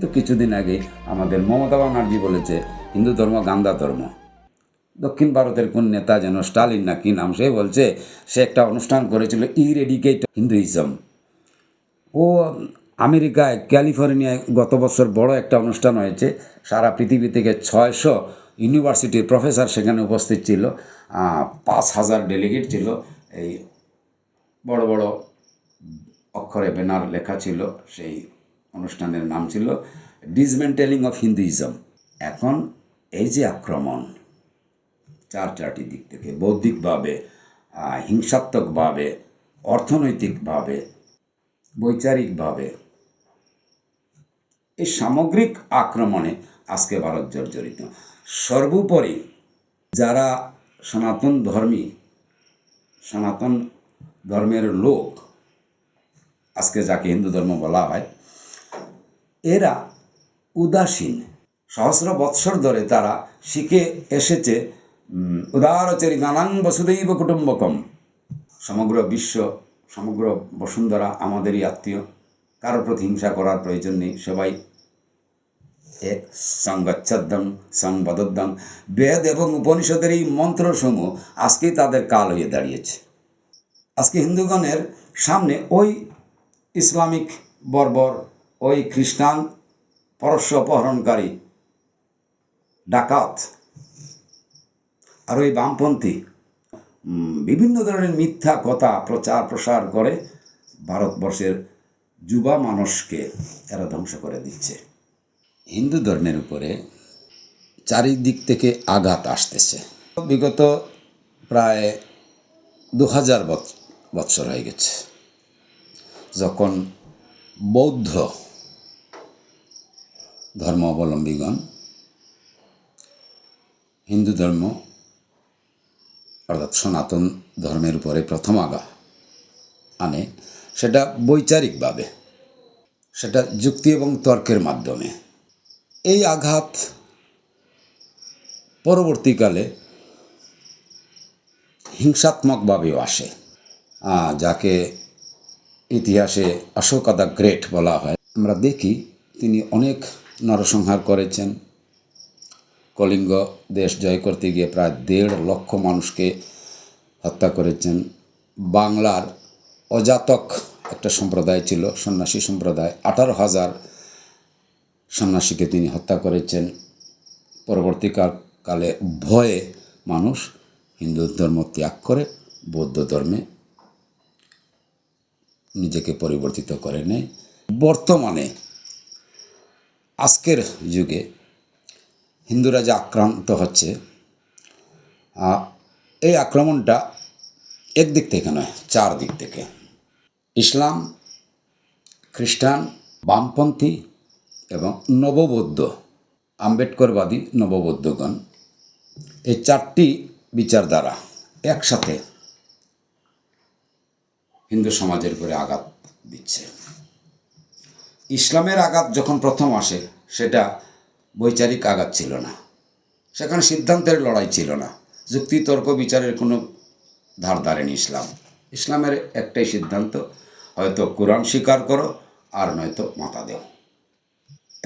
তো কিছুদিন আগে আমাদের মমতা ব্যানার্জি বলেছে, হিন্দু ধর্ম, গান্দা ধর্ম। দক্ষিণ ভারতের কোন নেতা যেন স্টালিন না কি নাম সে বলছে, সে একটা অনুষ্ঠান করেছিল ইরেডিকেট হিন্দুইজম। ও আমেরিকায়, ক্যালিফোর্নিয়ায় গত বছর বড় একটা অনুষ্ঠান হয়েছে, সারা পৃথিবী থেকে ছয়শো ইউনিভার্সিটির প্রফেসর সেখানে উপস্থিত ছিল পাঁচ হাজার ডেলিগেট ছিল, এই বড় বড় অক্ষরে ব্যানার লেখা ছিল সেই অনুষ্ঠানের নাম ছিল ডিসমেন্টেলিং অফ হিন্দুইজম এখন এই যে আক্রমণ চার চারটি দিক থেকে বৌদ্ধিকভাবে হিংসাত্মকভাবে, অর্থনৈতিকভাবে, বৈচারিকভাবে এই সামগ্রিক আক্রমণে আজকে ভারত জর্জরিত। সর্বোপরি যারা সনাতন ধর্মী, সনাতন ধর্মের লোক, আজকে যাকে হিন্দু ধর্ম বলা হয় এরা উদাসীন। সহস্র বৎসর ধরে তারা শিখে এসেছে উদারচরি নানাং বসুদৈব কুটুম্বকম। সমগ্র বিশ্ব, সমগ্র বসুন্ধরা আমাদেরই আত্মীয়। কারোর প্রতি হিংসা করার প্রয়োজন নেই, সবাই এক। সংগচ্ছদ্দম সংবদদ্দম বেদ এবং উপনিষদের এই মন্ত্রসমূহ আজকেই তাদের কাল হয়ে দাঁড়িয়েছে। আজকে হিন্দুগণের সামনে ওই ইসলামিক বর্বর ওই খ্রিস্টান পরস্য অপহরণকারী, ডাকাত আর ওই বামপন্থী বিভিন্ন ধরনের মিথ্যা কথা প্রচার প্রসার করে ভারতবর্ষের যুবা মানুষকে এরা ধ্বংস করে দিচ্ছে। হিন্দু ধর্মের উপরে চারিদিক থেকে আঘাত আসতেছে। বিগত প্রায় দু হাজার বৎসর হয়ে গেছে। যখন বৌদ্ধ ধর্মাবলম্বীগণ, হিন্দু ধর্ম, অর্থাৎ সনাতন ধর্মের উপরে প্রথম আগা আনে, সেটা বৈচারিকভাবে, সেটা যুক্তি এবং তর্কের মাধ্যমে। এই আঘাত পরবর্তীকালে হিংসাত্মকভাবেও আসে। যাকে ইতিহাসে অশোকা দ্য গ্রেট বলা হয়, আমরা দেখি তিনি অনেক নরসংহার করেছেন। কলিঙ্গ দেশ জয় করতে গিয়ে প্রায় দেড় লক্ষ মানুষকে হত্যা করেছেন। বাংলার অজাতক একটা সম্প্রদায় ছিল, সন্ন্যাসী সম্প্রদায়। আঠারো হাজার সন্ন্যাসীকে তিনি হত্যা করেছেন। পরবর্তীকাল কালে ভয়ে মানুষ হিন্দু ধর্ম ত্যাগ করে, বৌদ্ধ ধর্মে নিজেকে পরিবর্তিত করে নেয়। বর্তমানে আজকের যুগে হিন্দুরা যে আক্রান্ত হচ্ছে এই আক্রমণটা একদিক থেকে নয় চার দিক থেকে। ইসলাম, খ্রিস্টান, বামপন্থী এবং নববৌদ্ধ, আম্বেদকরবাদী নববৌদ্ধগণ, এই চারটি বিচারধারা একসাথে হিন্দু সমাজের উপরে আঘাত দিচ্ছে। ইসলামের আঘাত যখন প্রথম আসে, সেটা বৈচারিক আঘাত ছিল না। সেখানে সিদ্ধান্তের লড়াই ছিল না। যুক্তি তর্ক বিচারের কোনো ধার ধারেনি ইসলাম। ইসলামের একটাই সিদ্ধান্ত, হয়তো কোরআন স্বীকার করো আর নয়তো মাতা দেও।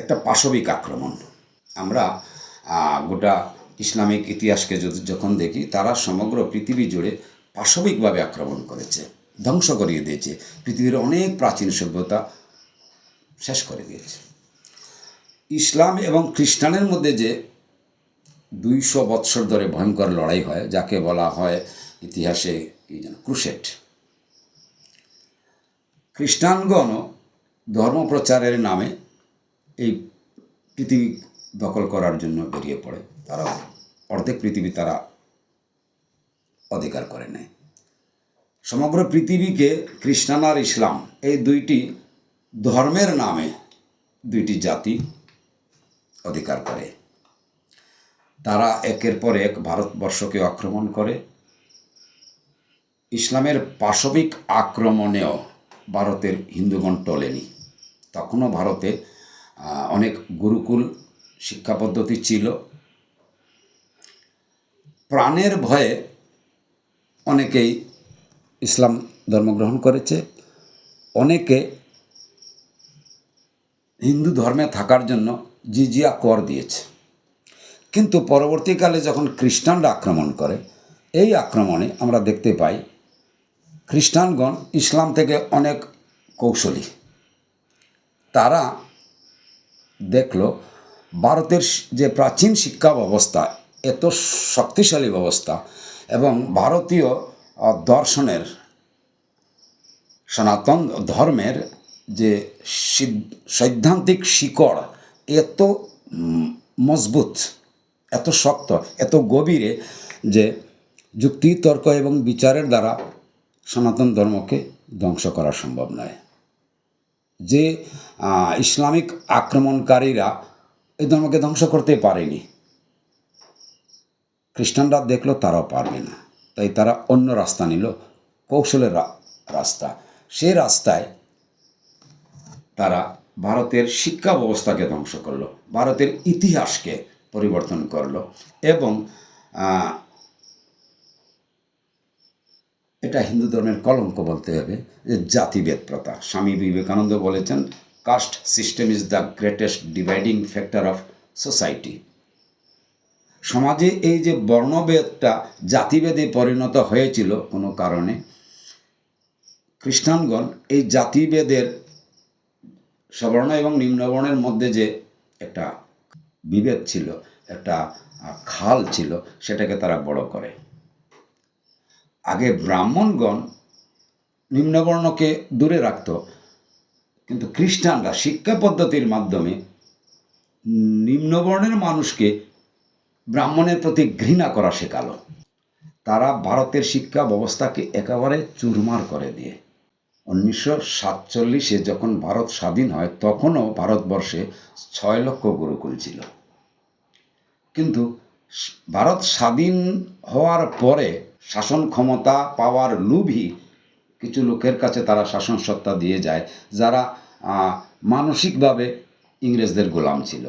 একটা পাশবিক আক্রমণ। আমরা গোটা ইসলামিক ইতিহাসকে যদি যখন দেখি, তারা সমগ্র পৃথিবী জুড়ে পাশবিকভাবে আক্রমণ করেছে, ধ্বংস করিয়ে দিয়েছে। পৃথিবীর অনেক প্রাচীন সভ্যতা শেষ করে দিয়েছে। ইসলাম এবং খ্রিস্টানের মধ্যে যে দুইশো বৎসর ধরে ভয়ঙ্কর লড়াই হয়, যাকে বলা হয় ইতিহাসে কি যেন ক্রুশেট খ্রিস্টানগণ ধর্ম প্রচারের নামে এই পৃথিবী দখল করার জন্য বেরিয়ে পড়ে। তারা অর্ধেক পৃথিবী তারা অধিকার করে নেয়। সমগ্র পৃথিবীকে খ্রিস্টান আর ইসলাম এই দুইটি ধর্মের নামে দুইটি জাতি অধিকার করে। তারা একের পর এক ভারতবর্ষকে আক্রমণ করে। ইসলামের পাশবিক আক্রমণেও ভারতের হিন্দুগণ টলেনি। তখনও ভারতে অনেক গুরুকুল শিক্ষা পদ্ধতি ছিল। প্রাণের ভয়ে অনেকেই ইসলাম ধর্ম গ্রহণ করেছে। অনেকে হিন্দু ধর্মে থাকার জন্য জিজিয়া কর দিয়েছে। কিন্তু পরবর্তীকালে যখন খ্রিস্টানরা আক্রমণ করে, এই আক্রমণে আমরা দেখতে পাই খ্রিস্টানগণ ইসলাম থেকে অনেক কৌশলী। তারা দেখল, ভারতের যে প্রাচীন শিক্ষা ব্যবস্থা, এত শক্তিশালী ব্যবস্থা এবং ভারতীয় দর্শনের, সনাতন ধর্মের যে সিদ- সৈদ্ধান্তিক শিকড় এত মজবুত, এত শক্ত, এত গভীরে যে যুক্তি তর্ক এবং বিচারের দ্বারা সনাতন ধর্মকে ধ্বংস করা সম্ভব নয়। যে ইসলামিক আক্রমণকারীরা এই ধর্মকে ধ্বংস করতে পারেনি, খ্রিস্টানরা দেখল তারাও পারবে না, তাই তারা অন্য রাস্তা নিল, কৌশলের রাস্তা। সেই রাস্তায় তারা ভারতের শিক্ষা ব্যবস্থাকে ধ্বংস করল, ভারতের ইতিহাসকে পরিবর্তন করল এবং এটা হিন্দু ধর্মের কলঙ্ক বলতে হবে, যে জাতিভেদ প্রথা। স্বামী বিবেকানন্দ বলেছেন, caste system is the greatest dividing factor of society. সমাজে এই যে বর্ণভেদটা জাতিভেদে পরিণত হয়েছিল কোনো কারণে, খ্রিস্টানগণ এই জাতিভেদের সবর্ণ এবং নিম্নবর্ণের মধ্যে যে একটা বিভেদ ছিল, একটা খাল ছিল, সেটাকে তারা বড় করে। আগে ব্রাহ্মণগণ নিম্নবর্ণকে দূরে রাখত, কিন্তু খ্রিস্টানরা শিক্ষা পদ্ধতির মাধ্যমে নিম্নবর্ণের মানুষকে ব্রাহ্মণের প্রতি ঘৃণা করা শেখালো। তারা ভারতের শিক্ষা ব্যবস্থাকে একেবারে চুরমার করে দিয়ে উনিশশো সাতচল্লিশে যখন ভারত স্বাধীন হয়, তখনও ভারতবর্ষে ছয় লক্ষ গুরুকুল ছিল। কিন্তু ভারত স্বাধীন হওয়ার পরে শাসন ক্ষমতা পাওয়ার লোভী কিছু লোকের কাছে তারা শাসন সত্তা দিয়ে যায়, যারা মানসিকভাবে ইংরেজদের গোলাম ছিল।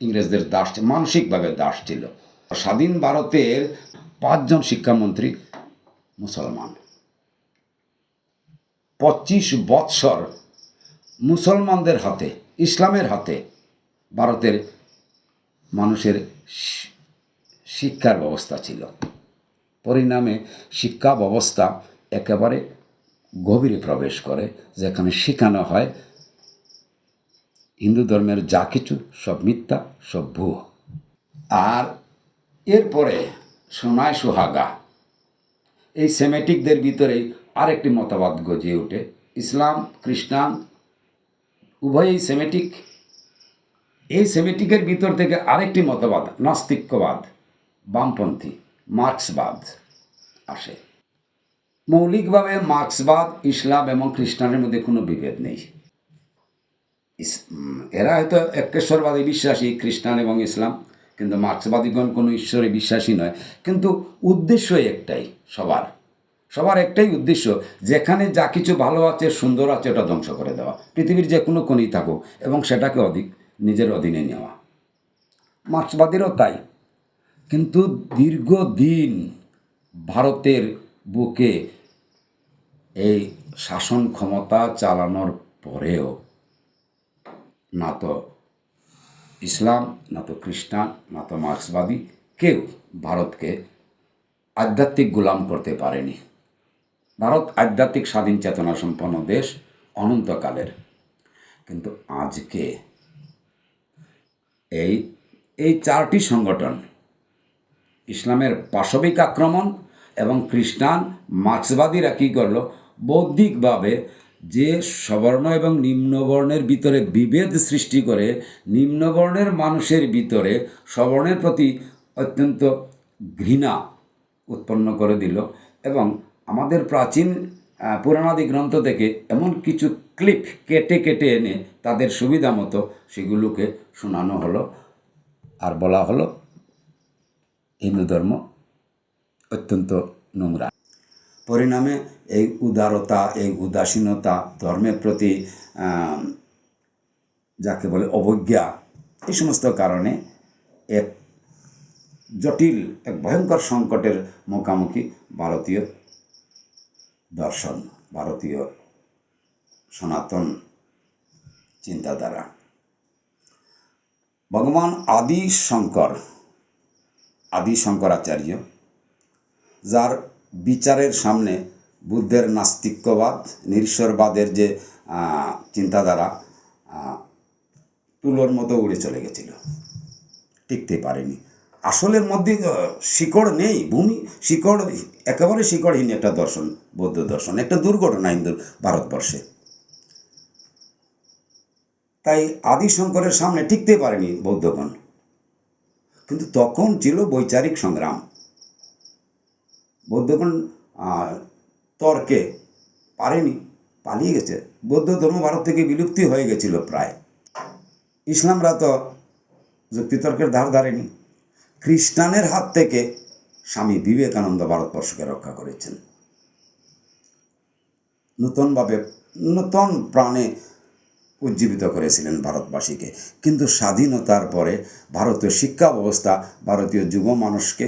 ইংরেজদের দাস, মানসিকভাবে দাস ছিল। স্বাধীন ভারতের পাঁচজন শিক্ষামন্ত্রী মুসলমান। পঁচিশ বৎসর মুসলমানদের হাতে, ইসলামের হাতে ভারতের মানুষের শিক্ষার ব্যবস্থা ছিল। পরিণামে শিক্ষা ব্যবস্থা একেবারে গভীরে প্রবেশ করে, যেখানে শেখানো হয়, হিন্দু ধর্মের যা কিছু, সব মিথ্যা, সব ভুয়ো। আর এরপরে সোনায় সোহাগা, এই সেমেটিকদের ভিতরেই আরেকটি মতবাদ গজিয়ে ওঠে, ইসলাম, খ্রিস্টান, উভয়ই সেমেটিক। এই সেমেটিকের ভিতর থেকে আরেকটি মতবাদ, নাস্তিক্যবাদ, বামপন্থী, মার্ক্সবাদ আসে। মৌলিকভাবে মার্ক্সবাদ, ইসলাম এবং খ্রিস্টানের মধ্যে কোনো বিভেদ নেই। এরা হয়তো একেশ্বরবাদী বিশ্বাসী, খ্রিস্টান এবং ইসলাম, কিন্তু মার্ক্সবাদীগণ কোনো ঈশ্বরে বিশ্বাসী নয়। কিন্তু উদ্দেশ্যই একটাই সবার। সবার একটাই উদ্দেশ্য, যেখানে যা কিছু ভালো আছে, সুন্দর আছে, ওটা ধ্বংস করে দেওয়া। পৃথিবীর যে কোনো কোণেই থাকুক এবং সেটাকে অধিক, নিজের অধীনে নেওয়া। মার্ক্সবাদীরও তাই। কিন্তু দীর্ঘদিন ভারতের বুকে এই শাসন ক্ষমতা চালানোর পরেও না তো ইসলাম, না তো খ্রিস্টান, না তো মার্ক্সবাদী কেউ ভারতকে আধ্যাত্মিক গোলাম করতে পারেনি। আধ্যাত্মিক স্বাধীন চেতনা সম্পন্ন দেশ অনন্তকালের। কিন্তু আজকে এই এই চারটি সংগঠন, ইসলামের পাশবিক আক্রমণ এবং খ্রিস্টান মার্ক্সবাদীরা কী করল? বৌদ্ধিকভাবে যে সবর্ণ এবং নিম্নবর্ণের ভিতরে বিভেদ সৃষ্টি করে নিম্নবর্ণের মানুষের ভিতরে সবর্ণের প্রতি অত্যন্ত ঘৃণা উৎপন্ন করে দিল এবং আমাদের প্রাচীন পুরাণাদি গ্রন্থ থেকে এমন কিছু ক্লিপ কেটে কেটে এনে তাদের সুবিধা মতো সেগুলোকে শোনানো হলো আর বলা হলো হিন্দু ধর্ম অত্যন্ত নোংরা। পরিণামে এই উদারতা, এই উদাসীনতা ধর্মের প্রতি যাকে বলে অবজ্ঞা, এই সমস্ত কারণে এক জটিল, এক ভয়ঙ্কর সংকটের মুখোমুখি ভারতীয় দর্শন, ভারতীয় সনাতন চিন্তাধারা। ভগবান আদি শঙ্কর আদি শঙ্করাচার্য যার বিচারের সামনে বুদ্ধের নাস্তিক্যবাদ নিরীশ্বরবাদের যে চিন্তাধারা তুলোর মতো উড়ে চলে গেছিল। টিকতে পারেনি। আসলের মধ্যে শিকড় নেই, ভূমি, শিকড়, একেবারে শিকড়হীন একটা দর্শন, বৌদ্ধ দর্শন, একটা দুর্ঘটনা হিন্দু ভারতবর্ষে। তাই আদি শঙ্করের সামনে টিকতে পারেনি বৌদ্ধগণ। কিন্তু তখন ছিল বৈচারিক সংগ্রাম। বৌদ্ধগণ তর্কে পারেনি, পালিয়ে গেছে। বৌদ্ধ ধর্ম ভারত থেকে বিলুপ্তি হয়ে গেছিল প্রায়। ইসলামরা তো যুক্তিতর্কের ধার ধারেনি। খ্রিস্টানের হাত থেকে স্বামী বিবেকানন্দ ভারতবর্ষকে রক্ষা করেছেন। নূতনভাবে, নূতন প্রাণে উজ্জীবিত করেছিলেন ভারতবাসীকে। কিন্তু স্বাধীনতার পরে ভারতীয় শিক্ষা ব্যবস্থা, ভারতীয় যুব মানুষকে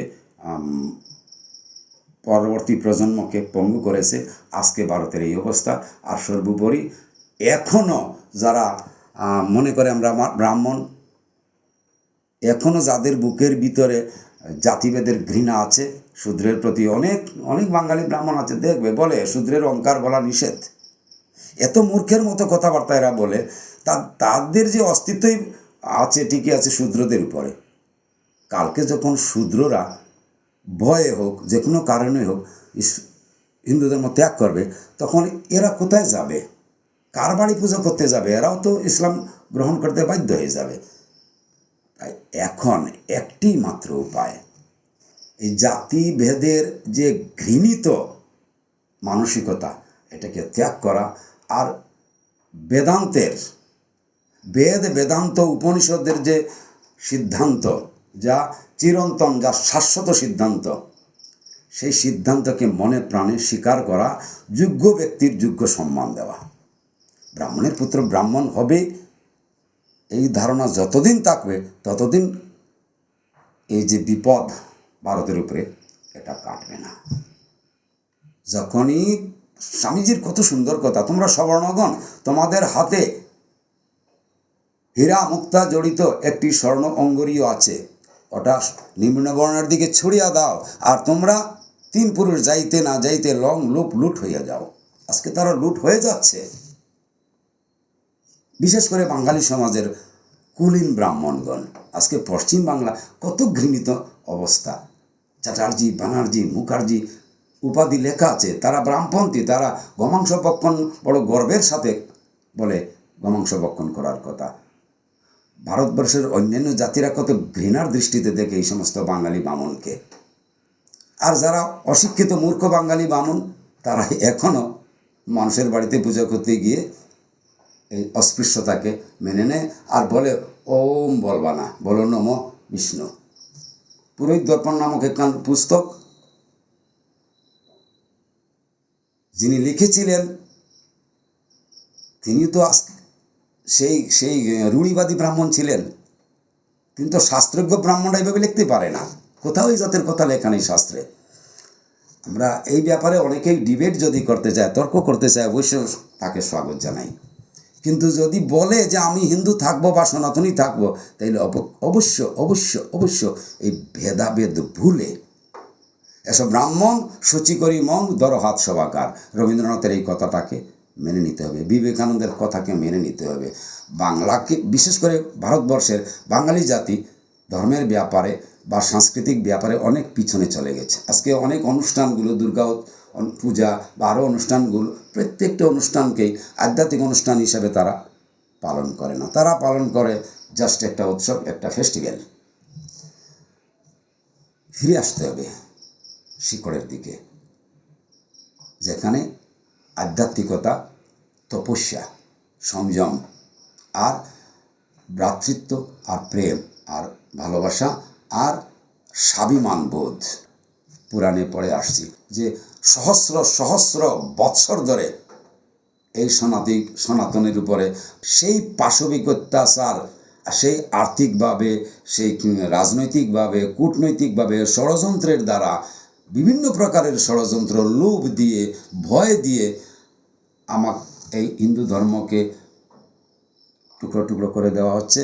পরবর্তী প্রজন্মকে পঙ্গু করেছে। আজকে ভারতের এই অবস্থা, আর সর্বোপরি এখনও যারা মনে করে আমরা ব্রাহ্মণ এখনও যাদের বুকের ভিতরে জাতিভেদের ঘৃণা আছে, শূদ্রের প্রতি অনেক অনেক বাঙালি ব্রাহ্মণ আছে, দেখবে, বলে, শূদ্রের অঙ্কার বলা নিষেধ। এত মূর্খের মতো কথাবার্তা এরা বলে, তা, তাদের যে অস্তিত্বই আছে, ঠিকই আছে শূদ্রদের উপরে। কালকে যখন শূদ্ররা ভয়ে হোক, যে কোনো কারণে হোক হিন্দু ধর্ম ত্যাগ করবে, তখন এরা কোথায় যাবে? কার বাড়ি পুজো করতে যাবে? এরাও তো ইসলাম গ্রহণ করতে বাধ্য হয়ে যাবে। এখন একটি মাত্র উপায়। এই জাতিভেদের যে ঘৃণিত মানসিকতা, এটাকে ত্যাগ করা আর বেদান্তের, বেদ বেদান্ত উপনিষদের যে সিদ্ধান্ত, যা চিরন্তন, যা শাশ্বত সিদ্ধান্ত, সেই সিদ্ধান্তকে মনে প্রাণে স্বীকার করা, যোগ্য ব্যক্তির যোগ্য সম্মান দেওয়া। ব্রাহ্মণের পুত্র ব্রাহ্মণ হবে এই ধারণা যতদিন থাকবে, ততদিন এই যে বিপদ ভারতের উপরে এটা কাটবে না। যখনই স্বামীজির কত সুন্দর কথা, তোমরা স্বর্ণগণ, তোমাদের হাতে হীরা মুক্তা জড়িত একটি স্বর্ণ অঙ্গরীয় আছে, ওটা নিম্নবর্ণের দিকে ছড়িয়া দাও, আর তোমরা তিন পুরুষ যাইতে না যাইতে লং লুপ লুট হইয়া যাও। আজকে তারা লুট হয়ে যাচ্ছে। বিশেষ করে বাঙালি সমাজের কুলীন ব্রাহ্মণগণ। আজকে পশ্চিম বাংলা কত ঘৃণিত অবস্থা। চ্যাটার্জি, ব্যানার্জি, মুখার্জি, উপাধি লেখা আছে, তারা ব্রাহ্মপন্থী তারা গমাংস ভক্ষণ বড় গর্বের সাথে বলে গমাংস ভক্ষণ করার কথা। ভারতবর্ষের অন্যান্য জাতিরা কত ঘৃণার দৃষ্টিতে দেখে এই সমস্ত বাঙালি বামনকে। আর যারা অশিক্ষিত মূর্খ বাঙালি বামন তারা এখনও মানুষের বাড়িতে পুজো করতে গিয়ে এই অস্পৃশ্যতাকে মেনে নেয় আর বলে, ওম বলবা না। বলো, নম বিষ্ণু। পুরোহিত দর্পণ নামক একখান পুস্তক যিনি লিখেছিলেন, তিনি তো সেই সেই রুড়িবাদী ব্রাহ্মণ ছিলেন। তিনি তো শাস্ত্রজ্ঞ ব্রাহ্মণরা এইভাবে লিখতে পারে না। কোথাও এই জাতের কথা লেখা নেই শাস্ত্রে। আমরা এই ব্যাপারে অনেকেই ডিবেট যদি করতে চায়, তর্ক করতে চায়, অবশ্যই তাকে স্বাগত জানাই। কিন্তু যদি বলে যে আমি হিন্দু থাকব বা সনাতনী থাকব, তাইলে অব- অবশ্য অবশ্য অবশ্য এই ভেদাভেদ ভুলে এসব ব্রাহ্মণ সূচি করি মং দর হাত সবাকার রবীন্দ্রনাথের এই কথাটাকে মেনে নিতে হবে, বিবেকানন্দের কথাকে মেনে নিতে হবে। বাংলাকে, বিশেষ করে ভারতবর্ষের বাঙালি জাতি ধর্মের ব্যাপারে বা সাংস্কৃতিক ব্যাপারে অনেক পিছনে চলে গেছে। আজকে অনেক অনুষ্ঠানগুলো দুর্গা পূজা বা আরও অনুষ্ঠানগুলো, প্রত্যেকটা অনুষ্ঠানকেই আধ্যাত্মিক অনুষ্ঠান হিসাবে তারা পালন করে না। তারা পালন করে জাস্ট একটা উৎসব, একটা ফেস্টিভ্যাল ফিরে আসতে হবে শিকড়ের দিকে, যেখানে আধ্যাত্মিকতা, তপস্যা, সংযম আর ভ্রাতৃত্ব আর প্রেম আর ভালোবাসা আর স্বাভিমান বোধ। পুরাণে পড়ে আসছি যে সহস্র সহস্র বৎসর ধরে এই সনাতী সনাতনের উপরে সেই পাশবিক অত্যাচার, সেই আর্থিকভাবে, সেই রাজনৈতিকভাবে, কূটনৈতিকভাবে ষড়যন্ত্রের দ্বারা বিভিন্ন প্রকারের ষড়যন্ত্র, লোভ দিয়ে, ভয় দিয়ে আমার এই হিন্দু ধর্মকে টুকরো টুকরো করে দেওয়া হচ্ছে।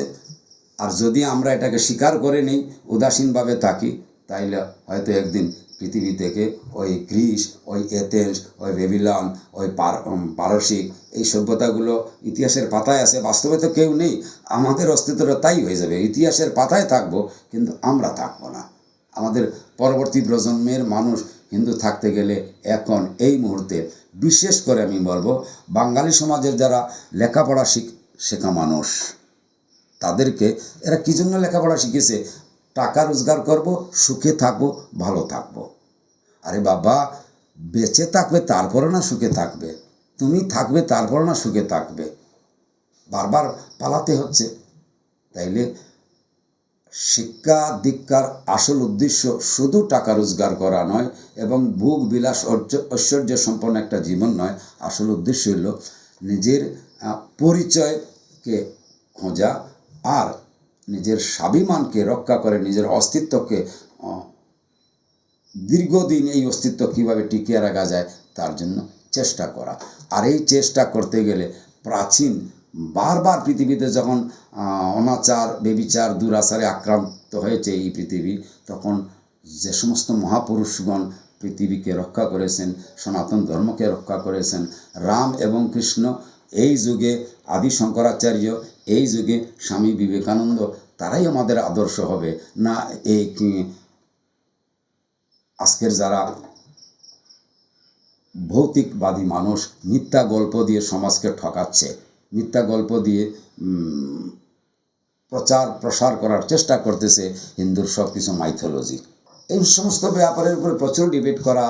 আর যদি আমরা এটাকে স্বীকার করে নিই, উদাসীনভাবে থাকি, তাইলে হয়তো একদিন পৃথিবী থেকে ওই গ্রিস, ওই এথেন্স, ওই বেবিলন, ওই পার পারসিক, এই সভ্যতাগুলো ইতিহাসের পাতায় আছে, বাস্তবে তো কেউ নেই। আমাদের অস্তিত্বটা তাই হয়ে যাবে, ইতিহাসের পাতায় থাকব, কিন্তু আমরা থাকব না। আমাদের পরবর্তী প্রজন্মের মানুষ হিন্দু থাকতে গেলে এখন এই মুহূর্তে, বিশেষ করে আমি বলব, বাঙালি সমাজের যারা লেখাপড়া শিখ, শেখা মানুষ, তাদেরকে এরা কী জন্য লেখাপড়া শিখেছে? টাকা রোজগার করব, সুখে থাকব, ভালো থাকব। আরে বাবা, বেঁচে থাকবে তারপরে না সুখে থাকবে। তুমি থাকবে তারপরে না সুখে থাকবে। বারবার পালাতে হচ্ছে। তাইলে শিক্ষা, দীক্ষার আসল উদ্দেশ্য শুধু টাকা রোজগার করা নয় এবং ভোগ, বিলাস ঐশ্বর্য সম্পন্ন একটা জীবন নয়। আসল উদ্দেশ্য হলো নিজের পরিচয়কে খোঁজা। আর নিজের স্বাভিমানকে রক্ষা করে, নিজের অস্তিত্বকে দীর্ঘদিন এই অস্তিত্ব কীভাবে টিকিয়ে রাখা যায় তার জন্য চেষ্টা করা। আর এই চেষ্টা করতে গেলে প্রাচীন, বারবার পৃথিবীতে যখন অনাচার, বেবিচার, দুরাচারে আক্রান্ত হয়েছে এই পৃথিবী, তখন যে সমস্ত মহাপুরুষগণ পৃথিবীকে রক্ষা করেছেন, সনাতন ধর্মকে রক্ষা করেছেন, রাম এবং কৃষ্ণ এই যুগে আদি শঙ্করাচার্য এই যুগে স্বামী বিবেকানন্দ তারাই আমাদের আদর্শ হবে, না এই আজকের যারা ভৌতিকবাদী মানুষ, মিথ্যা গল্প দিয়ে সমাজকে ঠকাচ্ছে, মিথ্যা গল্প দিয়ে প্রচার প্রসার করার চেষ্টা করতেছে হিন্দুর সব কিছু মাইথোলজি এই সমস্ত ব্যাপারের উপরে প্রচুর ডিবেট করা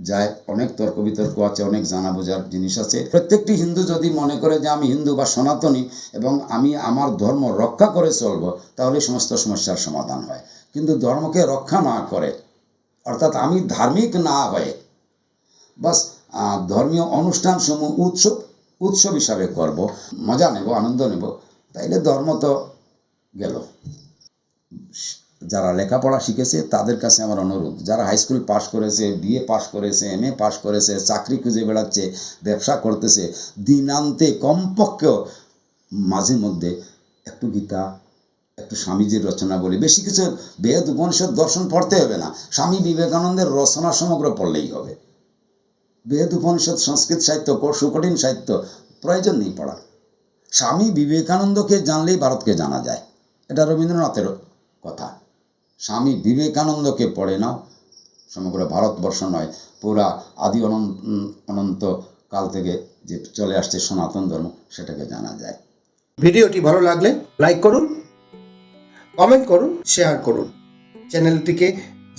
যায়, অনেক তর্ক বিতর্ক আছে, অনেক জানা বোঝার জিনিস আছে। প্রত্যেকটি হিন্দু যদি মনে করে যে আমি হিন্দু বা সনাতনী এবং আমি আমার ধর্ম রক্ষা করে চলবো, তাহলে সমস্ত সমস্যার সমাধান হয়। কিন্তু ধর্মকে রক্ষা না করে, অর্থাৎ আমি ধার্মিক না হয়ে, বাস ধর্মীয় অনুষ্ঠান সমূহ উৎসব উৎসব হিসাবে করব, মজা নেব, আনন্দ নেব, তাইলে ধর্ম তো গেল। যারা লেখাপড়া শিখেছে, তাদের কাছে আমার অনুরোধ। যারা হাই স্কুল পাশ করেছে বিএ পাশ করেছে এম এ পাশ করেছে, চাকরি খুঁজে বেড়াচ্ছে, ব্যবসা করতেছে, দিনান্তে কমপক্ষেও মাঝে মধ্যে একটু গীতা, একটু স্বামীজির রচনা বলি। বেশি কিছু বেদ, উপনিষদ দর্শন পড়তে হবে না। স্বামী বিবেকানন্দের রচনা সমগ্র পড়লেই হবে। বেদ, উপনিষদ, সংস্কৃত সাহিত্য সুকঠিন সাহিত্য প্রয়োজন নেই পড়ার। স্বামী বিবেকানন্দকে জানলেই ভারতকে জানা যায়। এটা রবীন্দ্রনাথের কথা। স্বামী বিবেকানন্দকে পড়ে নাও। সমগ্র ভারতবর্ষ নয়, পুরা আদি অনন্ত অনন্ত কাল থেকে যে চলে আসছে সনাতন ধর্ম, সেটাকে জানা যায়। ভিডিওটি ভালো লাগলে লাইক করুন, কমেন্ট করুন, শেয়ার করুন। চ্যানেলটিকে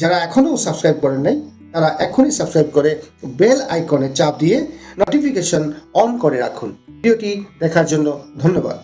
যারা এখনও সাবস্ক্রাইব করেন নাই, তারা এখনই সাবস্ক্রাইব করে বেল আইকনে চাপ দিয়ে নোটিফিকেশন অন করে রাখুন। ভিডিওটি দেখার জন্য ধন্যবাদ।